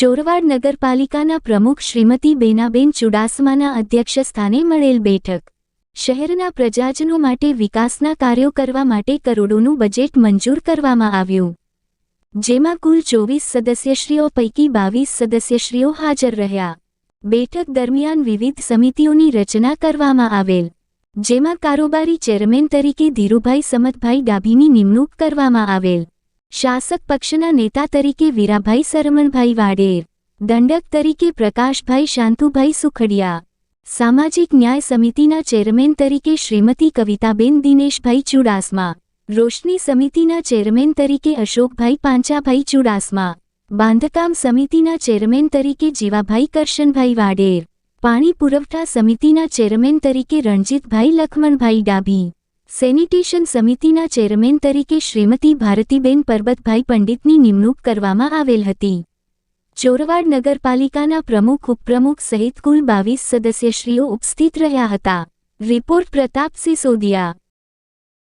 ચોરવાડ નગરપાલિકાના પ્રમુખ શ્રીમતી બેનાબેન ચુડાસમાના અધ્યક્ષસ્થાને મળેલ બેઠક. શહેરના પ્રજાજનો માટે વિકાસના કાર્યો કરવા માટે કરોડોનું બજેટ મંજૂર કરવામાં આવ્યું. જેમાં કુલ ચોવીસ સદસ્યશ્રીઓ પૈકી બાવીસ સદસ્યશ્રીઓ હાજર રહ્યા. બેઠક દરમિયાન વિવિધ સમિતિઓની રચના કરવામાં આવેલ. જેમાં કારોબારી ચેરમેન તરીકે ધીરુભાઈ સમતભાઈ ડાભીની નિમણૂક કરવામાં આવેલ. શાસક પક્ષના નેતા તરીકે વીરાભાઈ સરમણભાઈ વાડેર, દંડક તરીકે પ્રકાશભાઈ શાંતુભાઈ સુખડિયા, સામાજિક ન્યાય સમિતિના ચેરમેન તરીકે શ્રીમતી કવિતાબેન દિનેશભાઈ ચુડાસમા, રોશની સમિતિના ચેરમેન તરીકે અશોકભાઈ પાંચાભાઈ ચુડાસમા, બાંધકામ સમિતિના ચેરમેન તરીકે જીવાભાઈ કરશનભાઈ વાડેર, પાણી પુરવઠા સમિતિના ચેરમેન તરીકે રણજીતભાઈ લખમણભાઈ ડાભી સેનિટેશન સમિતિના ચેરમેન તરીકે શ્રીમતી ભારતીબેન પરબતભાઈ પંડિતની નિમણૂક કરવામાં આવેલ હતી. ચોરવાડ નગરપાલિકાના પ્રમુખ ઉપપ્રમુખ સહિત કુલ બાવીસ સદસ્યશ્રીઓ ઉપસ્થિત રહ્યા હતા. રિપોર્ટ પ્રતાપ સિસોદિયા